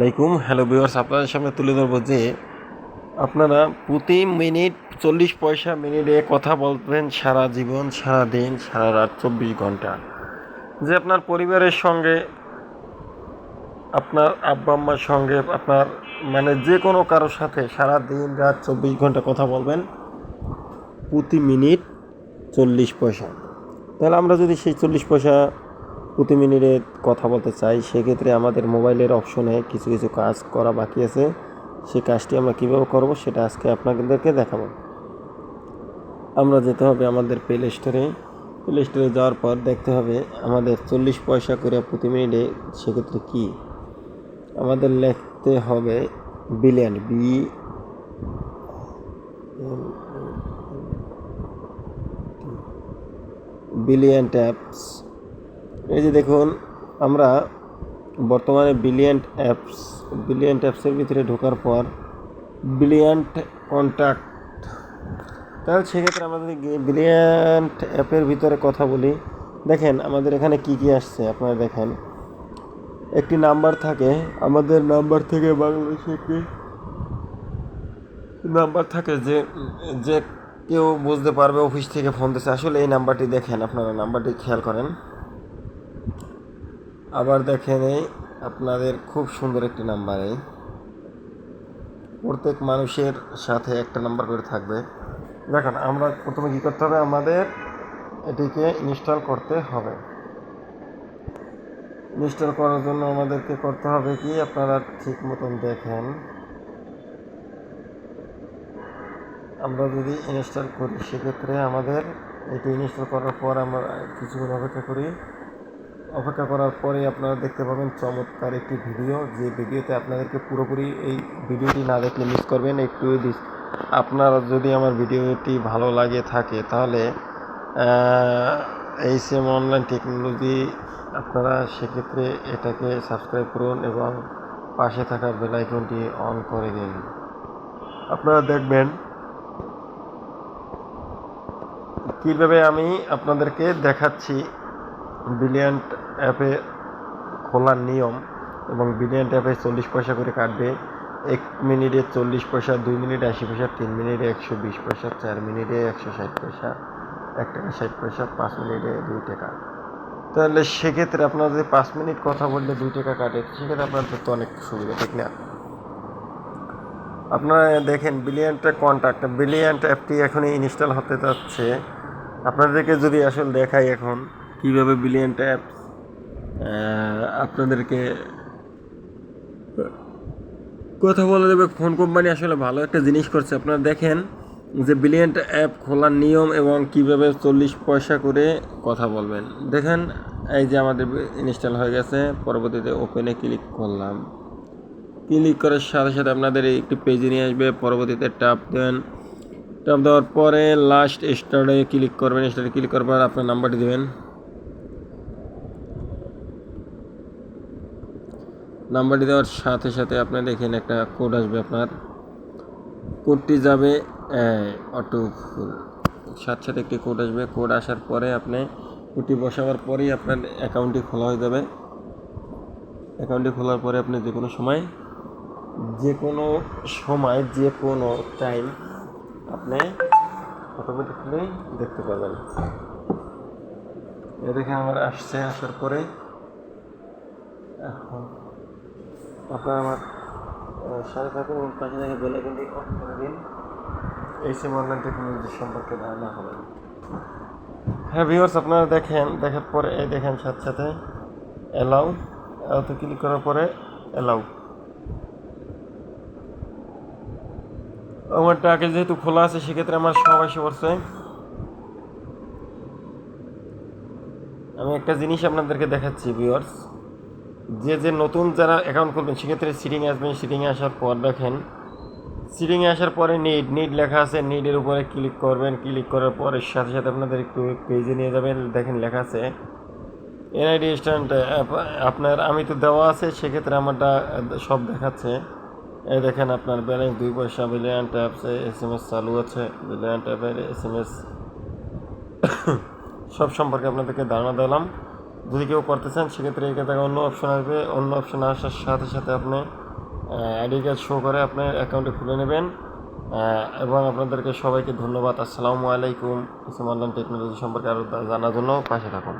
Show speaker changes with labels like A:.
A: আলাইকুম। Hello viewers আপনাদের সামনে তুলে ধরবো যে আপনারা প্রতি মিনিট চল্লিশ পয়সা মিনিটে কথা বলবেন সারা জীবন, সারা দিন, সারা রাত চব্বিশ ঘণ্টা। যে আপনার পরিবারের সঙ্গে, আপনার আব্বা আম্মার সঙ্গে, আপনার মানে যে কোনো কারোর সাথে সারা দিন, রাত চব্বিশ ঘণ্টা কথা বলবেন প্রতি মিনিট চল্লিশ পয়সা। তাহলে আমরা যদি সেই চল্লিশ পয়সা প্রতি মিনিটে কথা বলতে চাই, সেক্ষেত্রে আমাদের মোবাইলের অপশনে কিছু কিছু কাজ করা বাকি আছে। সেই কাজটি আমরা কীভাবে করব সেটা আজকে আপনাদেরকে দেখাবো। আমরা যেতে হবে আমাদের প্লে স্টোরে প্লে স্টোরে যাওয়ার পর দেখতে হবে আমাদের চল্লিশ পয়সা করে প্রতি মিনিটে সেক্ষেত্রে কী? আমাদের লিখতে হবে বিলিয়ন বি বিলিয়ন ট্যাপস এই যে দেখুন, আমরা বর্তমানে বিলিয়ন্ট অ্যাপস বিলিয়ন্ট অ্যাপসের ভিতরে ঢোকার পর বিলিয়ন্ট কন্ট্যাক্ট তাহলে সেক্ষেত্রে আমরা যদি বিলিয়ন্ট অ্যাপের ভিতরে কথা বলি, দেখেন আমাদের এখানে কি কি আসছে, আপনারা দেখেন। একটি নাম্বার থাকে, আমাদের নাম্বার থেকে বাংলাদেশে একটি নাম্বার থাকে যে যে কেউ বুঝতে পারবে অফিস থেকে ফোন দিচ্ছে আসলে এই নাম্বারটি দেখেন, আপনারা নাম্বারটি খেয়াল করেন। আবার দেখেন এই আপনাদের খুব সুন্দর একটি নাম্বার এই। প্রত্যেক মানুষের সাথে একটা নাম্বার করে থাকবে। দেখেন, আমরা প্রথমে কী করতে হবে? আমাদের এটিকে ইনস্টল করতে হবে। ইনস্টল করার জন্য আমাদেরকে করতে হবে কি? আপনারা ঠিক মতন দেখেন। আমরা যদি ইনস্টল করি, সেক্ষেত্রে আমাদের এটি ইনস্টল করার পর আমরা কিছুক্ষণ অপেক্ষা করি। অপেক্ষা করার পরে আপনারা দেখতে পাবেন চমৎকার একটি ভিডিও। যে ভিডিওতে আপনাদেরকে পুরোপুরি এই ভিডিওটি না দেখলে মিস করবেন। একটু আপনার যদি আমার ভিডিওটি ভালো লাগে থাকে, তাহলে এই সেম অনলাইন টেকনোলজি আপনারা সেক্ষেত্রে এটাকে সাবস্ক্রাইব করুন এবং পাশে থাকা বেল আইকনটি অন করে দিন। আপনারা দেখবেন কীভাবে আমি আপনাদেরকে দেখাচ্ছি বিলিয়ন্ট অ্যাপে খোলার নিয়ম এবং বিলিয়ন্ট অ্যাপে চল্লিশ পয়সা করে কাটবে। এক মিনিটে চল্লিশ পয়সা, দুই মিনিটে আশি পয়সা, তিন মিনিটে একশো বিশ পয়সা, চার মিনিটে একশো ষাট পয়সা, এক টাকা ষাট পয়সা, পাঁচ মিনিটে দুই টাকা। তাহলে সেক্ষেত্রে আপনার যদি পাঁচ মিনিট কথা বললে দুই টাকা কাটে, সেক্ষেত্রে আপনাদের তো অনেক সুবিধা, ঠিক না? আপনারা দেখেন বিলিয়নটা কন্ট্যাক্ট বিলিয়ন্ট অ্যাপটি এখনই ইনস্টল হতে যাচ্ছে। আপনাদেরকে যদি আসলে দেখাই এখন কীভাবে বিলিয়ন্ট অ্যাপ আপনাদেরকে, কথা বলে দেবে ফোন কোম্পানি আসলে ভালো একটা জিনিস করছে। আপনারা দেখেন যে বিলিয়ন্ট অ্যাপ খোলার নিয়ম এবং কীভাবে চল্লিশ পয়সা করে কথা বলবেন। দেখেন, এই যে আমাদের ইনস্টল হয়ে গেছে, পরবর্তীতে ওপেনে ক্লিক করলাম। ক্লিক করার সাথে সাথে আপনাদের একটি পেজে নিয়ে আসবে, পরবর্তীতে ট্যাপ দেন। ট্যাপ দেওয়ার পরে লাস্ট স্টার্টে ক্লিক করবেন। স্টার্টে ক্লিক করার পর আপনার নাম্বারটি দেবেন। নাম্বারটি দেওয়ার সাথে সাথে আপনি দেখেন একটা কোড আসবে আপনার। কোডটি যাবে অটো সাথে সাথে একটি কোড আসবে। কোড আসার পরে আপনি কোডটি বসাবার পরেই আপনার অ্যাকাউন্টটি খোলা হয়ে যাবে। অ্যাকাউন্টটি খোলার পরে আপনি যে কোনো সময় যে কোনো সময় যে কোনো টাইম আপনি অটোমেটিকলি দেখতে পাবেন। এ দেখে আমার আসছে, আসার পরে এখন আপনার আমার সাথে থাকুন এবং পাশে থেকে বেল আইকনটি অন করে দিন। এই সিম অনলাইন টেকনোলজি সম্পর্কে ধারণা হবে। হ্যাঁ ভিউয়ার্স আপনারা দেখেন, দেখার পরে এই দেখেন সাথে সাথে অ্যালাউ অ্যালাউতে ক্লিক করার পরে অ্যালাউ আমারটা আগে যেহেতু খোলা আছে, সেক্ষেত্রে আমার সব এসে আমি একটা জিনিস আপনাদেরকে দেখাচ্ছি ভিউয়ার্স যে যে নতুন যারা অ্যাকাউন্ট খুলবেন, সেক্ষেত্রে সিটিংয়ে আসবেন। সিটিংয়ে আসার পর দেখেন সিটিংয়ে আসার পরে নিড নিড লেখা আছে। নিডের উপরে ক্লিক করবেন। ক্লিক করার পরে সাথে সাথে আপনাদের একটু পেজে নিয়ে যাবেন। দেখেন লেখা আছে এনআইডি স্ট্যান্ড আপনার আমি তো দেওয়া আছে, সেক্ষেত্রে আমারটা সব দেখাচ্ছে। এই দেখেন আপনার ব্যালেন্স দুই পয়সা বিলিয়ন ট্যাপসে এস এম এস চালু আছে। বিলিয়ন ট্যাপের এস এম এস সব সম্পর্কে আপনাদেরকে ধারণা দিলাম। যদি কেউ করতে চান, সেক্ষেত্রে এখানে থেকে অন্য অপশন আসবে। অন্য অপশন আসার সাথে সাথে আপনি আইডি কার্ড শো করে আপনার অ্যাকাউন্টে খুলে নেবেন। এবং আপনাদেরকে সবাইকে ধন্যবাদ। আসসালামু আলাইকুম। কিছু অনলাইন টেকনোলজি সম্পর্কে আরও জানার জন্য পাশে থাকুন।